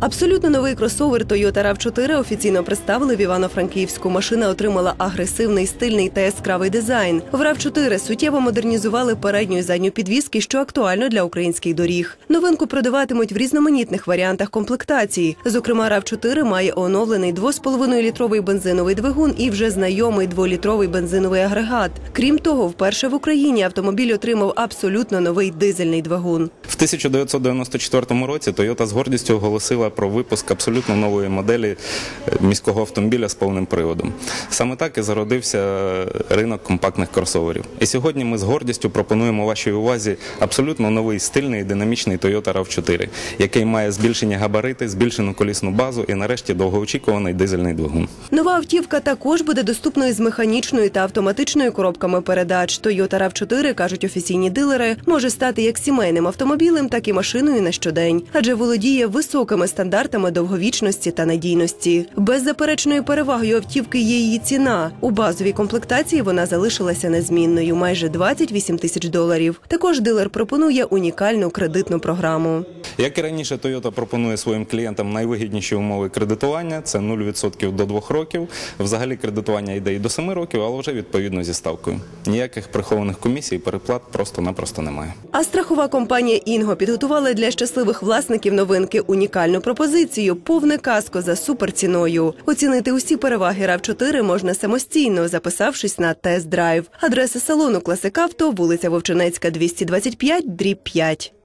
Абсолютно новий кросовер Toyota RAV4 офіційно представили в Івано-Франківську. Машина отримала агресивний, стильний та яскравий дизайн. В RAV4 суттєво модернізували передню і задню підвіски, що актуально для українських доріг. Новинку продаватимуть в різноманітних варіантах комплектації. Зокрема, RAV4 має оновлений 2,5-літровий бензиновий двигун і вже знайомий 2-літровий бензиновий агрегат. Крім того, вперше в Україні автомобіль отримав абсолютно новий дизельний двигун. В 1994 році Toyota з гордістю оголосила про випуск абсолютно нової моделі е, міського автомобіля з повним приводом. Саме так і зародився ринок компактних кросоверів. І сьогодні ми з гордістю пропонуємо вашій увазі абсолютно новий стильний динамічний Toyota RAV4, який має збільшені габарити, збільшену колісну базу і нарешті довгоочікуваний дизельний двигун. Нова автівка також буде доступною з механічною та автоматичною коробками передач. Toyota RAV4, кажуть офіційні дилери, може стати як сімейним автомобілем, так і машиною на щодень, адже володіє високими стандартами довговічності та надійності. Беззаперечною перевагою автівки є її ціна. У базовій комплектації вона залишилася незмінною майже 28 тисяч доларів. Також дилер пропонує унікальну кредитну програму. Як і раніше, Toyota пропонує своїм клієнтам найвигідніші умови кредитування це 0% до 2 років. Взагалі кредитування йде і до 7 років, але вже відповідно зі ставкою. Ніяких прихованих комісій і переплат просто-напросто немає. А страхова компанія Інго підготувала для щасливих власників новинки унікальну пропозицію повне каско за суперціною. Оцінити усі переваги rav 4 можна самостійно, записавшись на тест-драйв. Адреса салону Класикавто, вулиця Вовчинецька, 225, дріб 5.